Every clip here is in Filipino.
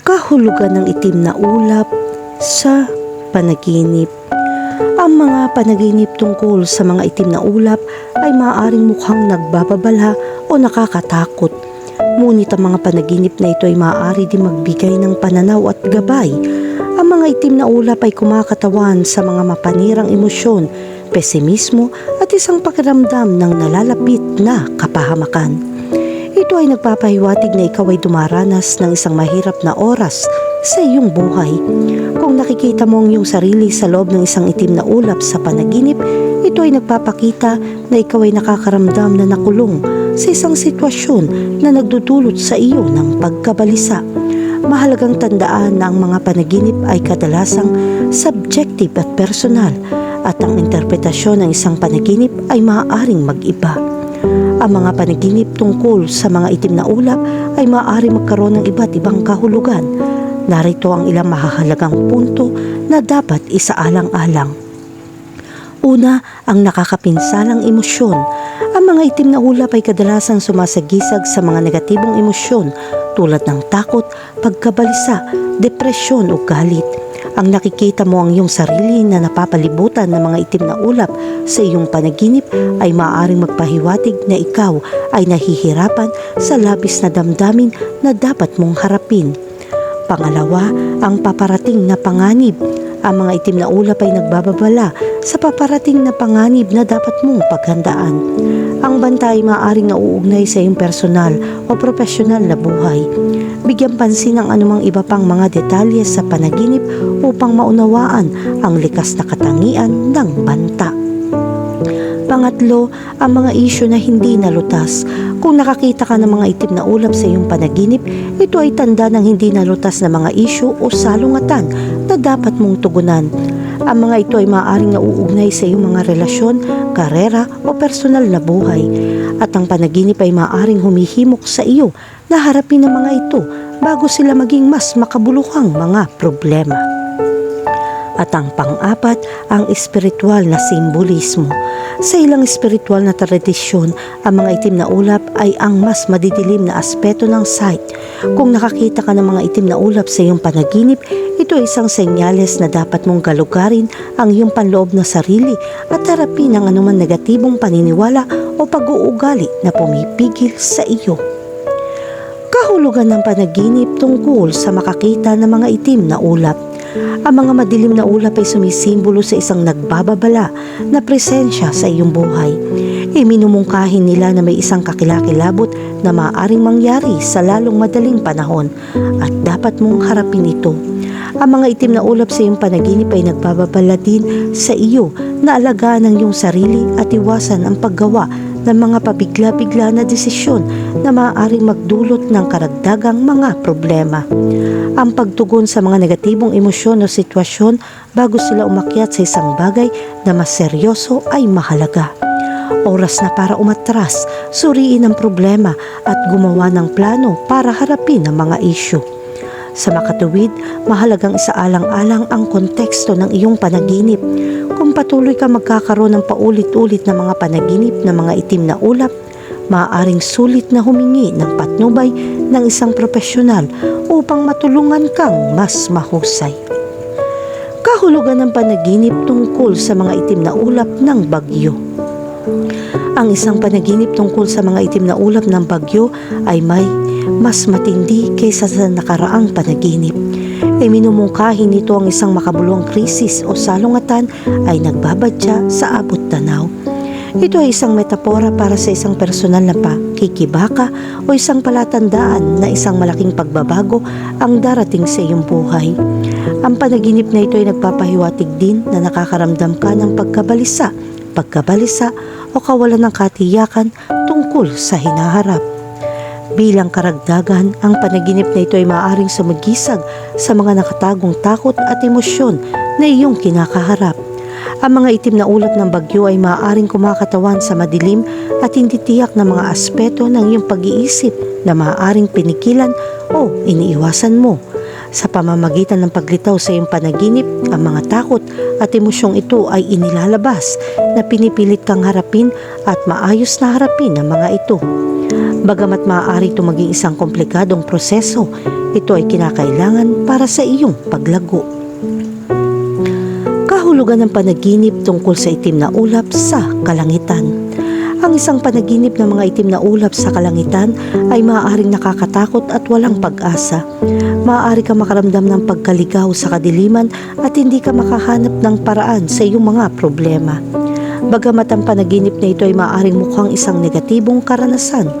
kahulugan ng itim na ulap sa panaginip. Ang mga panaginip tungkol sa mga itim na ulap ay maaaring mukhang nagbababala o nakakatakot. Ngunit ang mga panaginip na ito ay maaari din magbigay ng pananaw at gabay. Ang mga itim na ulap ay kumakatawan sa mga mapanirang emosyon, pesimismo at isang pakiramdam ng nalalapit na kapahamakan. Ito ay nagpapahiwatig na ikaw ay dumaranas ng isang mahirap na oras sa iyong buhay. Kung nakikita mo ang iyong sarili sa loob ng isang itim na ulap sa panaginip, ito ay nagpapakita na ikaw ay nakakaramdam na nakulong sa isang sitwasyon na nagdudulot sa iyo ng pagkabalisa. Mahalagang tandaan na ang mga panaginip ay kadalasang subjective at personal at ang interpretasyon ng isang panaginip ay maaaring mag-iba. Ang mga panaginip tungkol sa mga itim na ulap ay maaari magkaroon ng iba't ibang kahulugan. Narito ang ilang mahahalagang punto na dapat isaalang-alang. Una, ang nakakapinsalang emosyon. Ang mga itim na ulap ay kadalasang sumasagisag sa mga negatibong emosyon tulad ng takot, pagkabalisa, depresyon o galit. Ang nakikita mo ang iyong sarili na napapalibutan ng mga itim na ulap sa iyong panaginip ay maaaring magpahiwatig na ikaw ay nahihirapan sa labis na damdamin na dapat mong harapin. Pangalawa, ang paparating na panganib. Ang mga itim na ulap ay nagbababala sa paparating na panganib na dapat mong paghandaan. Ang banta ay maaaring nauugnay sa iyong personal o profesional na buhay. Bigyan pansin ang anumang iba pang mga detalye sa panaginip upang maunawaan ang likas na katangian ng banta. Pangatlo, ang mga isyo na hindi nalutas. Kung nakakita ka ng mga itim na ulap sa iyong panaginip, ito ay tanda ng hindi nalutas na mga isyo o salungatan na dapat mong tugunan. Ang mga ito ay maaaring nauugnay sa iyong mga relasyon, karera o personal na buhay. At ang panaginip ay maaaring humihimok sa iyo na harapin ang mga ito bago sila maging mas makabuluhang mga problema. At ang pang-apat, ang espiritual na simbolismo. Sa ilang espiritual na tradisyon, ang mga itim na ulap ay ang mas madidilim na aspeto ng sight. Kung nakakita ka ng mga itim na ulap sa iyong panaginip, ito ay isang senyales na dapat mong galugarin ang iyong panloob na sarili at harapin ang anuman negatibong paniniwala o pag-uugali na pumipigil sa iyo. Kahulugan ng panaginip tungkol sa makakita ng mga itim na ulap. Ang mga madilim na ulap ay sumisimbolo sa isang nagbababala na presensya sa iyong buhay. Iminumungkahin nila na may isang kakilakilabot na maaaring mangyari sa lalong madaling panahon at dapat mong harapin ito. Ang mga itim na ulap sa iyong panaginip ay nagbababala din sa iyo na alagaan ang iyong sarili at iwasan ang paggawa ng mga pabigla-bigla na desisyon na maaaring magdulot ng karagdagang mga problema. Ang pagtugon sa mga negatibong emosyon o sitwasyon bago sila umakyat sa isang bagay na mas seryoso ay mahalaga. Oras na para umatras, suriin ang problema at gumawa ng plano para harapin ang mga isyu. Sa makatuwid, mahalagang isaalang-alang ang konteksto ng iyong panaginip. Kung patuloy ka magkakaroon ng paulit-ulit na mga panaginip ng mga itim na ulap, maaaring sulit na humingi ng patnubay ng isang profesional upang matulungan kang mas mahusay. Kahulugan ng panaginip tungkol sa mga itim na ulap ng bagyo. Ang isang panaginip tungkol sa mga itim na ulap ng bagyo ay may mas matindi kaysa sa nakaraang panaginip. E minumungkahi nito ang isang makabuluhang krisis o salungatan ay nagbabadya sa abot tanaw. Ito ay isang metapora para sa isang personal na pakikibaka o isang palatandaan na isang malaking pagbabago ang darating sa iyong buhay. Ang panaginip na ito ay nagpapahiwatig din na nakakaramdam ka ng pagkabalisa, pagkabalisa o kawalan ng katiyakan tungkol sa hinaharap. Bilang karagdagan, ang panaginip na ito ay maaaring sumagisag sa mga nakatagong takot at emosyon na iyong kinakaharap. Ang mga itim na ulap ng bagyo ay maaaring kumakatawan sa madilim at hindi tiyak na mga aspeto ng iyong pag-iisip na maaaring pinigilan o iniiwasan mo. Sa pamamagitan ng paglitaw sa iyong panaginip, ang mga takot at emosyong ito ay inilalabas na pinipilit kang harapin at maayos na harapin ang mga ito. Bagamat maaari ito maging isang komplikadong proseso, ito ay kinakailangan para sa iyong paglago. Kahulugan ng panaginip tungkol sa itim na ulap sa kalangitan. Ang isang panaginip ng mga itim na ulap sa kalangitan ay maaaring nakakatakot at walang pag-asa. Maaari ka makaramdam ng pagkaligaw sa kadiliman at hindi ka makahanap ng paraan sa iyong mga problema. Bagamat ang panaginip na ito ay maaaring mukhang isang negatibong karanasan,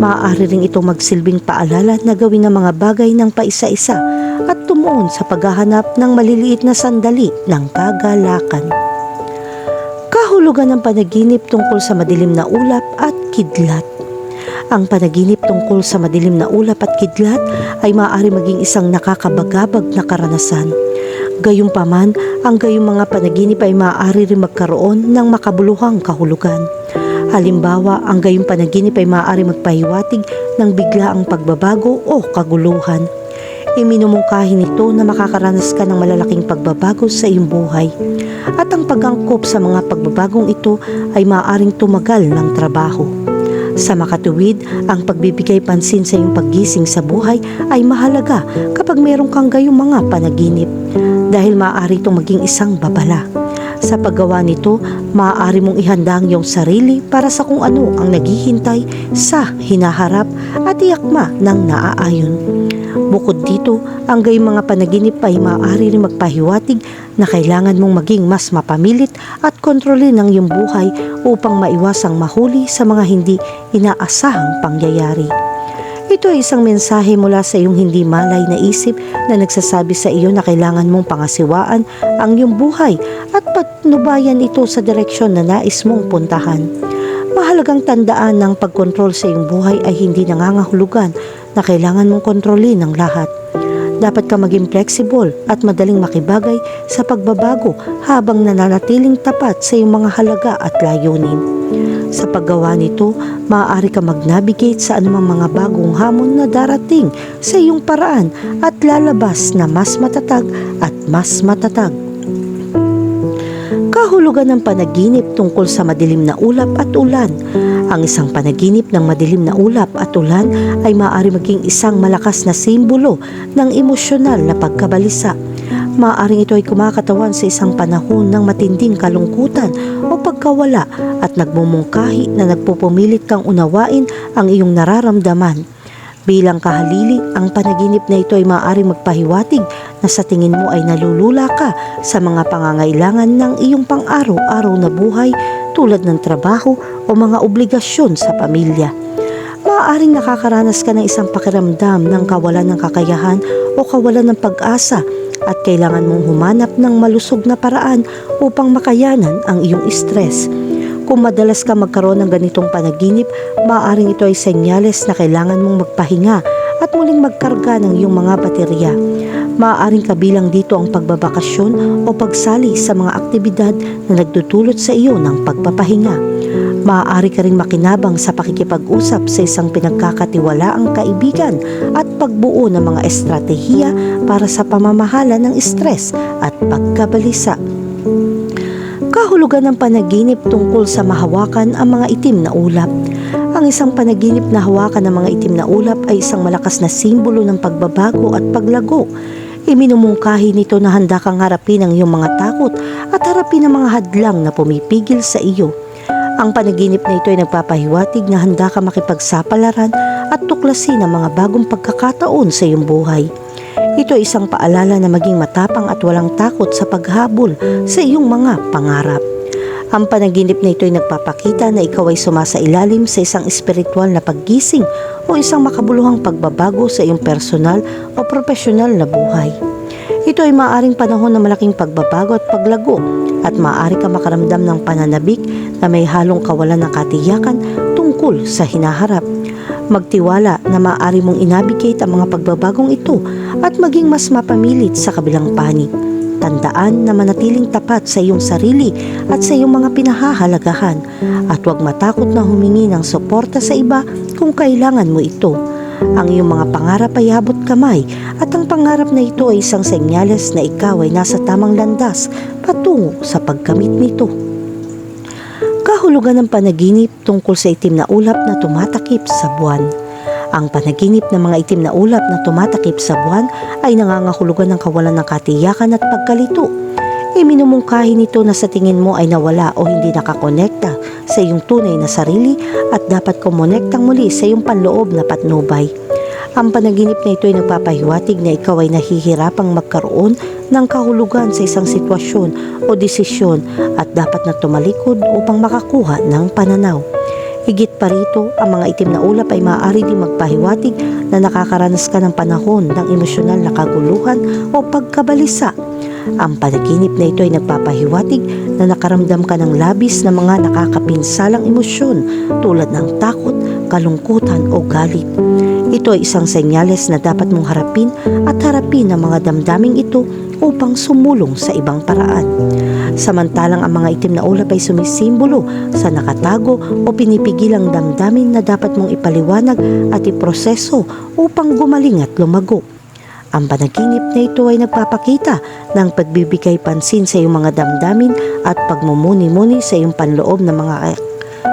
maaari ring itong magsilbing paalala na gawin ang mga bagay ng paisa-isa at tumuon sa paghahanap ng maliliit na sandali ng kagalakan. Kahulugan ng panaginip tungkol sa madilim na ulap at kidlat. Ang panaginip tungkol sa madilim na ulap at kidlat ay maaari maging isang nakakabagabag na karanasan. Gayunpaman, ang gayong mga panaginip ay maaari rin magkaroon ng makabuluhang kahulugan. Halimbawa, ang gayong panaginip ay maaari magpahiwatig ng biglaang pagbabago o kaguluhan. Iminumungkahi nito na makakaranas ka ng malalaking pagbabago sa iyong buhay. At ang pagangkop sa mga pagbabagong ito ay maaaring tumagal ng trabaho. Sa makatuwid, ang pagbibigay pansin sa iyong paggising sa buhay ay mahalaga kapag meron kang gayong mga panaginip dahil maaari itong maging isang babala. Sa paggawa nito, maaari mong ihanda ang iyong sarili para sa kung ano ang naghihintay sa hinaharap at iyakma ng naaayon. Bukod dito, ang gayong mga panaginip ay maaari rin magpahiwatig na kailangan mong maging mas mapamilit at kontrolin ang iyong buhay upang maiwasang mahuli sa mga hindi inaasahang pangyayari. Ito ay isang mensahe mula sa iyong hindi malay na isip na nagsasabi sa iyo na kailangan mong pangasiwaan ang iyong buhay at patnubayan ito sa direksyon na nais mong puntahan. Mahalagang tandaan ng pagkontrol sa iyong buhay ay hindi nangangahulugan na kailangan mong kontrolin ang lahat. Dapat ka maging flexible at madaling makibagay sa pagbabago habang nananatiling tapat sa iyong mga halaga at layunin. Sa paggawa nito, maaari ka mag-navigate sa anumang mga bagong hamon na darating sa iyong paraan at lalabas na mas matatag at mas matatag. Kahulugan ng panaginip tungkol sa madilim na ulap at ulan. Ang isang panaginip ng madilim na ulap at ulan ay maaari maging isang malakas na simbolo ng emosyonal na pagkabalisa. Maaring ito ay kumakatawan sa isang panahon ng matinding kalungkutan o pagkawala at nagmumungkahi na nagpupumilit kang unawain ang iyong nararamdaman. Bilang kahalili, ang panaginip na ito ay maaaring magpahiwatig na sa tingin mo ay nalulula ka sa mga pangangailangan ng iyong pang-araw-araw na buhay tulad ng trabaho o mga obligasyon sa pamilya. Maaaring nakakaranas ka ng isang pakiramdam ng kawalan ng kakayahan o kawalan ng pag-asa at kailangan mong humanap ng malusog na paraan upang makayanan ang iyong stress. Kung madalas ka magkaroon ng ganitong panaginip, maaaring ito ay senyales na kailangan mong magpahinga at muling magkarga ng iyong mga baterya. Maaaring kabilang dito ang pagbabakasyon o pagsali sa mga aktibidad na nagdudulot sa iyo ng pagpapahinga. Maaari ka ring makinabang sa pakikipag-usap sa isang pinagkakatiwalaang kaibigan at pagbuo ng mga estratehiya para sa pamamahala ng stress at pagkabalisa. Kahulugan ng panaginip tungkol sa mahawakan ang mga itim na ulap. Ang isang panaginip na hawakan ng mga itim na ulap ay isang malakas na simbolo ng pagbabago at paglago. Iminumungkahi nito na handa kang harapin ang iyong mga takot at harapin ang mga hadlang na pumipigil sa iyo. Ang panaginip na ito ay nagpapahiwatig na handa ka makipagsapalaran at tuklasin ang mga bagong pagkakataon sa iyong buhay. Ito ay isang paalala na maging matapang at walang takot sa paghabol sa iyong mga pangarap. Ang panaginip na ito ay nagpapakita na ikaw ay sumasailalim sa isang espiritual na paggising o isang makabuluhang pagbabago sa iyong personal o profesional na buhay. Ito ay maaaring panahon ng malaking pagbabago at paglago at maaari ka makaramdam ng pananabik na may halong kawalan ng katiyakan tungkol sa hinaharap. Magtiwala na maaari mong inabigate ang mga pagbabagong ito at maging mas mapamilit sa kabilang panig. Tandaan na manatiling tapat sa iyong sarili at sa iyong mga pinahahalagahan at huwag matakot na humingi ng suporta sa iba kung kailangan mo ito. Ang iyong mga pangarap ay abot kamay at ang pangarap na ito ay isang senyales na ikaw ay nasa tamang landas patungo sa pagkamit nito. Kahulugan ng panaginip tungkol sa itim na ulap na tumatakip sa buwan. Ang panaginip ng mga itim na ulap na tumatakip sa buwan ay nangangahulugan ng kawalan ng katiyakan at pagkalito. Iminumungkahi nito na sa tingin mo ay nawala o hindi nakakonekta sa iyong tunay na sarili at dapat kumonektang muli sa iyong panloob na patnubay. Ang panaginip na ito ay nagpapahiwatig na ikaw ay nahihirapang magkaroon ng kahulugan sa isang sitwasyon o desisyon at dapat na tumalikod upang makakuha ng pananaw. Higit pa rito, ang mga itim na ulap ay maaari din magpahiwatig na nakakaranas ka ng panahon ng emosyonal na kaguluhan o pagkabalisa. Ang panaginip na ito ay nagpapahiwatig na nakaramdam ka ng labis na mga nakakapinsalang emosyon tulad ng takot, kalungkutan o galit. Ito ay isang senyales na dapat mong harapin at harapin ang mga damdaming ito upang sumulong sa ibang paraan. Samantalang ang mga itim na ulap ay sumisimbolo sa nakatago o pinipigilang damdamin na dapat mong ipaliwanag at iproseso upang gumaling at lumago. Ang panaginip na ito ay nagpapakita ng pagbibigay pansin sa iyong mga damdamin at pagmumuni-muni sa iyong panloob na mga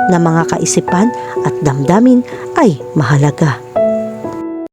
na mga kaisipan at damdamin ay mahalaga.